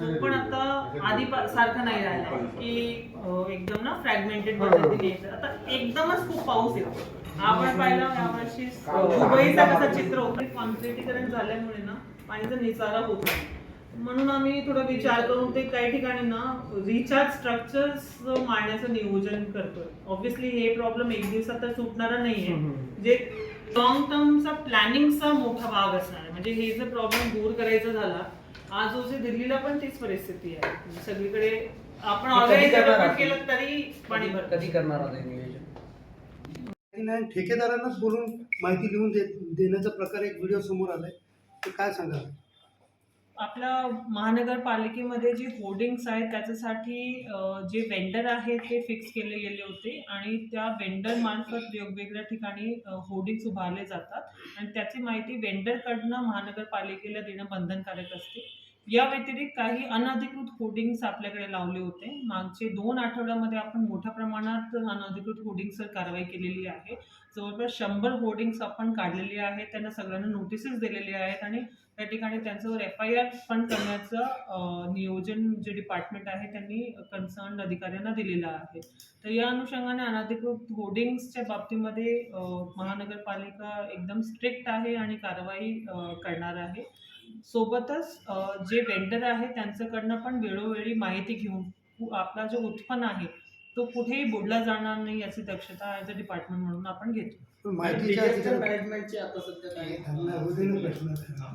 तो पण आता आधी सारखा नाही राहिला की एकदम ना फ्रॅगमेंटेड पद्धतीने आता एकदमच खूप पाऊस येतो आपण पाहिलं यावर्षी दुबईचा कसा चित्र होतं कॉन्क्रिटीकरण झाल्यामुळे ना पाणीचा निचारा होत नाही. म्हणून आम्ही थोडा विचार करून ते काही ठिकाणी ना रिचार्ज स्ट्रक्चर्स मारण्याचं नियोजन करतोय. ऑब्व्हियसली हे प्रॉब्लेम एक दिवसात तर सुटणारा नाहीये. जे लॉंग टर्मचा प्लॅनिंगचा मोठा भाग असणार आहे. म्हणजे हे जर प्रॉब्लेम दूर करायचा झाला आज रोजी दिल्लीला पण तीच परिस्थिती आहे. म्हणजे सगळीकडे आपण ऑर्गनाईज? केलं तरी पाणी भरतं. कधी करणार आता हे नियोजन? नाही ठेकेदारांनाच बोलून माहिती लिहून दे देण्याचा प्रकार एक व्हिडिओ समोर आलाय. ते काय सांगाल? आपल्या महानगरपालिकेमध्ये जे होर्डिंग्स आहेत त्याच्यासाठी जे वेंडर आहेत ते फिक्स केले गेले होते आणि त्या वेंडर मार्फत वेगवेगळ्या ठिकाणी होर्डिंग्स उभारले जातात. आणि त्याची माहिती वेंडरकडनं महानगरपालिकेला देणं बंधनकारक असते. या व्यतिरिक्त काही अनधिकृत होर्डिंग्स आपल्याकडे लावले होते. मागचे दोन आठवड्यामध्ये आपण मोठ्या प्रमाणात अनधिकृत होर्डिंग्सवर कारवाई केलेली आहे. जवळपास शंभर होर्डिंग्स आपण काढलेली आहेत. त्यांना सगळ्यांना नोटिसेस दिलेले आहेत आणि त्या ठिकाणी त्यांच्यावर एफ आय आर पण करण्याचं नियोजन जे डिपार्टमेंट आहे त्यांनी कन्सर्न अधिकाऱ्यांना दिलेलं आहे. तर या अनुषंगाने अनधिकृत होर्डिंग्सच्या बाबतीमध्ये महानगरपालिका एकदम स्ट्रिक्ट आहे आणि कारवाई करणार आहे. सोबतच जे वेंडर आहे त्यांच्याकडनं पण वेळोवेळी माहिती घेऊन आपला जो उत्पन्न आहे तो कुठेही बुडला जाणार नाही याची दक्षता ॲज अ डिपार्टमेंट म्हणून आपण घेतो.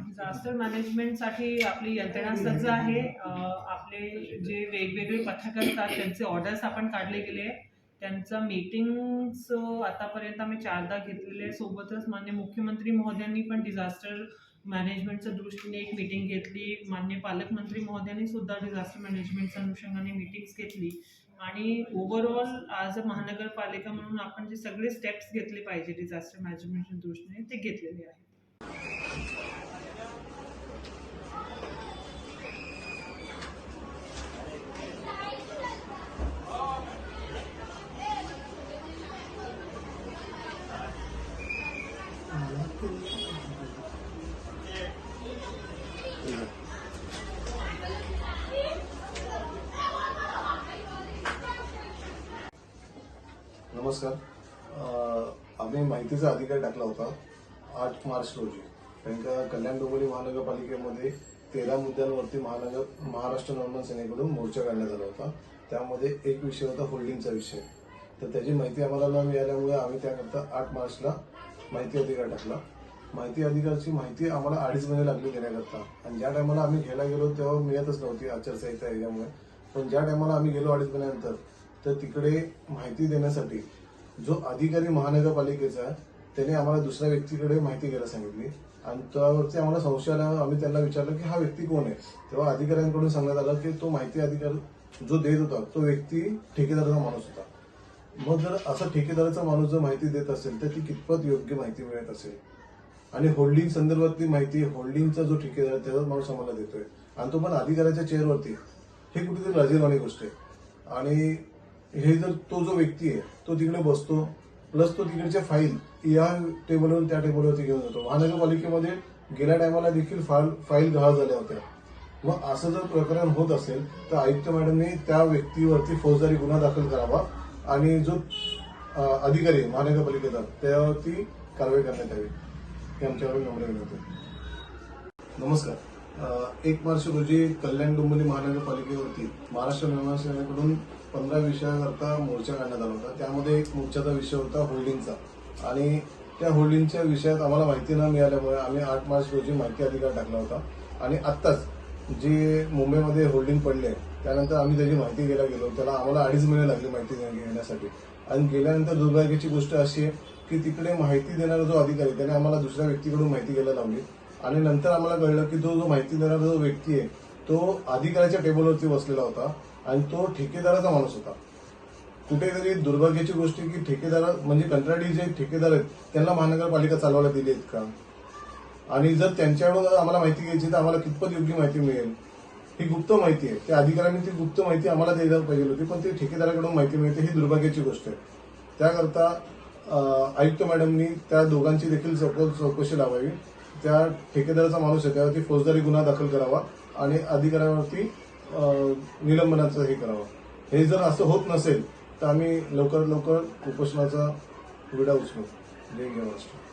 डिझास्टर मॅनेजमेंटसाठी आपली यंत्रणा सज्ज आहे. आपले जे वेगवेगळे पथक असतात त्यांचे ऑर्डर्स आपण काढले गेले आहे त्यांचं मीटिंग्स आतापर्यंत आम्ही चारदा घेतलेले सोबतच मान्य मुख्यमंत्री महोदयांनी पण डिझास्टर मॅनेजमेंटच्या दृष्टीने एक मीटिंग घेतली. मान्य पालकमंत्री महोदयांनी सुद्धा डिझास्टर मॅनेजमेंटच्या अनुषंगाने मीटिंग्स घेतली. आणि ओव्हरऑल ॲज अ महानगरपालिका म्हणून आपण जे सगळे स्टेप्स घेतले पाहिजे डिझास्टर मॅनेजमेंटच्या दृष्टीने ते घेतलेले आहेत. नमस्कार. आम्ही माहितीचा अधिकार टाकला होता आठ मार्च रोजी. कारण का कल्याण डोंबिवली महानगरपालिकेमध्ये तेरा मुद्द्यांवरती महानगर महाराष्ट्र नवमान सेनेकडून मोर्चा काढण्यात आला होता. त्यामध्ये एक विषय होता होल्डिंगचा विषय. तर त्याची माहिती आम्हाला न मिळाल्यामुळे आम्ही त्याकरता आठ मार्चला माहिती अधिकार टाकला. माहिती अधिकारची माहिती आम्हाला अडीच महिने लागली देण्याकरता. आणि ज्या टायमाला आम्ही घ्यायला गेलो तेव्हा मिळतच नव्हती आचारसंहिता याच्यामुळे. पण ज्या टायमाला आम्ही गेलो अडीच महिन्यानंतर तर तिकडे माहिती देण्यासाठी जो अधिकारी महानगरपालिकेचा त्याने आम्हाला दुसऱ्या व्यक्तीकडे माहिती घ्यायला सांगितली. आणि त्यावरती आम्हाला संशय आला आम्ही त्यांना विचारलं की हा व्यक्ती कोण आहे? तेव्हा अधिकाऱ्यांकडून सांगण्यात आलं की तो माहिती अधिकार जो देत होता तो व्यक्ती ठेकेदाराचा माणूस होता. मग जर असा ठेकेदाराचा माणूस जर माहिती देत असेल तर ती कितपत योग्य माहिती मिळत असेल? आणि होल्डिंग संदर्भातली माहिती होल्डिंगचा जो ठेकेदार आहे, त्याचा माणूस आम्हाला देतोय. आणि तो पण अधिकाऱ्याच्या चेअरवरती हे कुठेतरी लाजीरवाणी गोष्ट आहे. आणि हे जर तो जो व्यक्ती आहे तो तिकडे बसतो प्लस तो तिकडच्या फाईल या टेबलवरून त्या टेबलवरती घेऊन जातो. महानगरपालिकेमध्ये गेल्या टायमाला देखील फाईल फाईल गहाळ झाल्या होत्या. मग असं जर प्रकरण होत असेल तर आयुक्त मॅडमने त्या व्यक्तीवरती फौजदारी गुन्हा दाखल करावा आणि जो अधिकारी आहे महानगरपालिकेचा त्यावरती कारवाई करण्यात यावी. हे आमच्याकडून नम्र विनंती नमस्कार. एक मार्च रोजी कल्याण डोंबिवली महानगरपालिकेवरती महाराष्ट्र निर्माण सेनेकडून पंधरा विषयाकरता मोर्चा काढण्यात आला होता. त्यामध्ये एक मोर्चाचा विषय होता होल्डिंगचा. आणि त्या होल्डिंगच्या विषयात आम्हाला माहिती न मिळाल्यामुळे आम्ही आठ मार्च रोजी माहिती अधिकार टाकला होता. आणि आत्ताच जे मुंबईमध्ये होल्डिंग पडले त्यानंतर आम्ही त्याची माहिती घ्यायला गेलो. त्याला आम्हाला अडीच महिने लागले माहिती घेण्यासाठी. आणि गेल्यानंतर दुर्भाग्याची गोष्ट अशी आहे की तिकडे माहिती देणारा जो अधिकारी त्याने आम्हाला दुसऱ्या व्यक्तीकडून माहिती घ्यायला लावली. आणि नंतर आम्हाला कळलं की तो जो माहिती देणारा जो व्यक्ती आहे तो अधिकाऱ्याच्या टेबलवरती बसलेला होता. आणि तो ठेकेदाराचा माणूस होता. कुठेतरी दुर्भाग्याची गोष्ट आहे की ठेकेदार म्हणजे कंत्राटी जे ठेकेदार आहेत त्यांना महानगरपालिका चालवायला दिली आहेत का? आणि जर त्यांच्याकडून आम्हाला माहिती घ्यायची तर आम्हाला कितपत योग्य माहिती मिळेल? ही गुप्त माहिती आहे. त्या अधिकाऱ्यांनी ती गुप्त माहिती आम्हाला द्यायला पाहिजे होती पण ती ठेकेदाराकडून माहिती मिळते ही दुर्भाग्याची गोष्ट आहे. त्याकरता आयुक्त मॅडमनी त्या दोघांची देखील चौकशी लावावी. त्या ठेकेदाराचा माणूस आहे त्यावरती फौजदारी गुन्हा दाखल करावा आणि अधिकाऱ्यावरती निलंबनाचं हे करावं. हे जर असं होत नसेल तर आम्ही लवकरात लवकर उपोषणाचा विडा उचलू. जय महाराष्ट्र.